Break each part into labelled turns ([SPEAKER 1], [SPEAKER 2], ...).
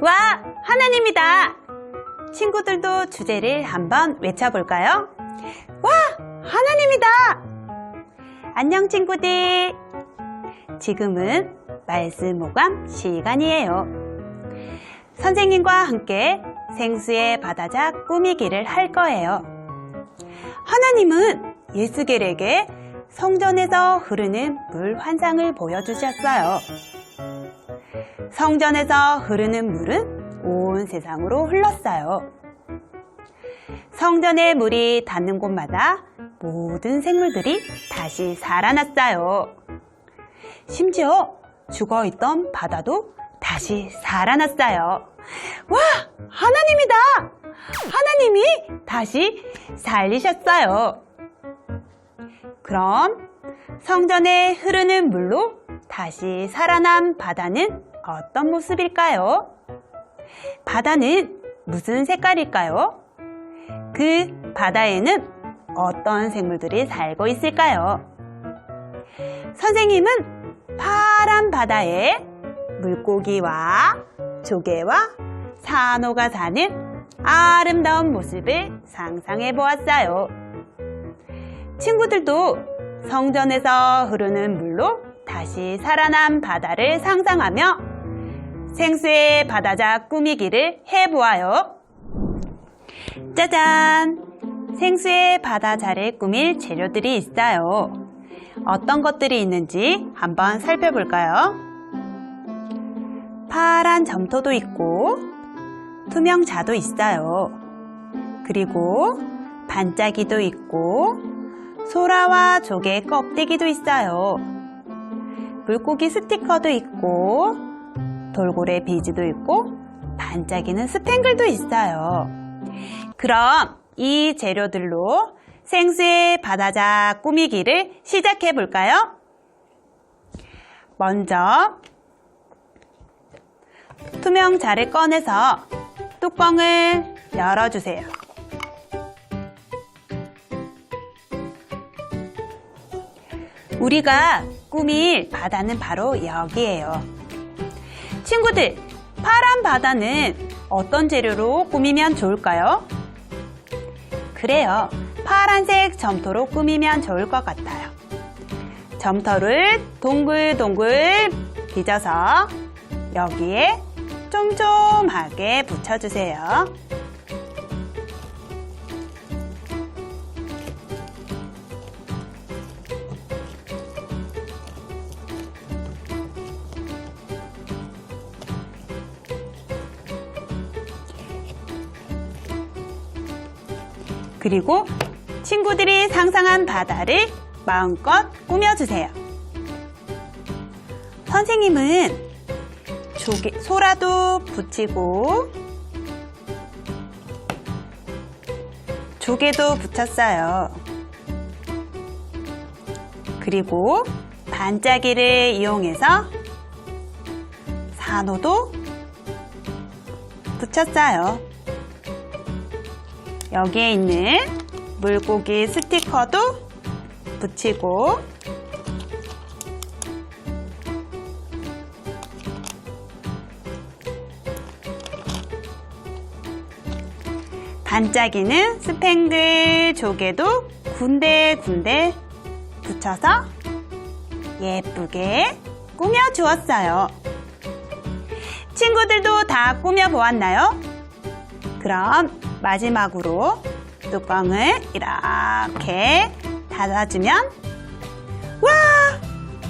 [SPEAKER 1] 와, 하나님이다! 친구들도 주제를 한번 외쳐볼까요? 와, 하나님이다! 안녕, 친구들! 지금은 말씀 모감 시간이에요. 선생님과 함께 생수의 바다자 꾸미기를 할 거예요. 하나님은 예수겔에게 성전에서 흐르는 물 환상을 보여주셨어요. 성전에서 흐르는 물은 온 세상으로 흘렀어요. 성전의 물이 닿는 곳마다 모든 생물들이 다시 살아났어요. 심지어 죽어 있던 바다도 다시 살아났어요. 와! 하나님이다! 하나님이 다시 살리셨어요. 그럼 성전에 흐르는 물로 다시 살아난 바다는 어떤 모습일까요? 바다는 무슨 색깔일까요? 그 바다에는 어떤 생물들이 살고 있을까요? 선생님은 파란 바다에 물고기와 조개와 산호가 사는 아름다운 모습을 상상해 보았어요. 친구들도 성전에서 흐르는 물로 다시 살아난 바다를 상상하며 생수의 바다자 꾸미기를 해보아요. 짜잔! 생수의 바다자를 꾸밀 재료들이 있어요. 어떤 것들이 있는지 한번 살펴볼까요? 파란 점토도 있고, 투명자도 있어요. 그리고 반짝이도 있고, 소라와 조개 껍데기도 있어요. 물고기 스티커도 있고, 돌고래 비즈도 있고, 반짝이는 스팽글도 있어요. 그럼 이 재료들로 생수의 바다자 꾸미기를 시작해 볼까요? 먼저 투명 자를 꺼내서 뚜껑을 열어주세요. 우리가 꾸밀 바다는 바로 여기에요. 친구들, 파란 바다는 어떤 재료로 꾸미면 좋을까요? 그래요. 파란색 점토로 꾸미면 좋을 것 같아요. 점토를 동글동글 빚어서 여기에 쫌쫌하게 붙여주세요. 그리고 친구들이 상상한 바다를 마음껏 꾸며주세요. 선생님은 조개, 소라도 붙이고 조개도 붙였어요. 그리고 반짝이를 이용해서 산호도 붙였어요. 여기에 있는 물고기 스티커도 붙이고 반짝이는 스팽글 조개도 군데군데 붙여서 예쁘게 꾸며 주었어요. 친구들도 다 꾸며 보았나요? 그럼 마지막으로 뚜껑을 이렇게 닫아주면 와!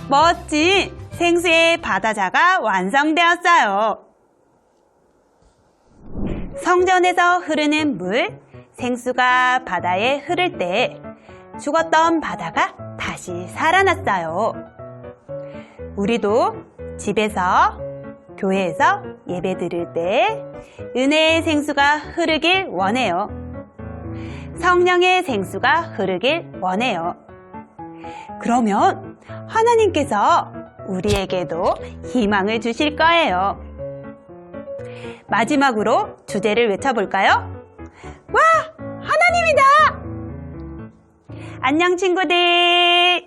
[SPEAKER 1] 멋진 생수의 바다자가 완성되었어요. 성전에서 흐르는 물, 생수가 바다에 흐를 때 죽었던 바다가 다시 살아났어요. 우리도 집에서 교회에서 예배 드릴 때 은혜의 생수가 흐르길 원해요. 성령의 생수가 흐르길 원해요. 그러면 하나님께서 우리에게도 희망을 주실 거예요. 마지막으로 주제를 외쳐볼까요? 와! 하나님이다! 안녕 친구들!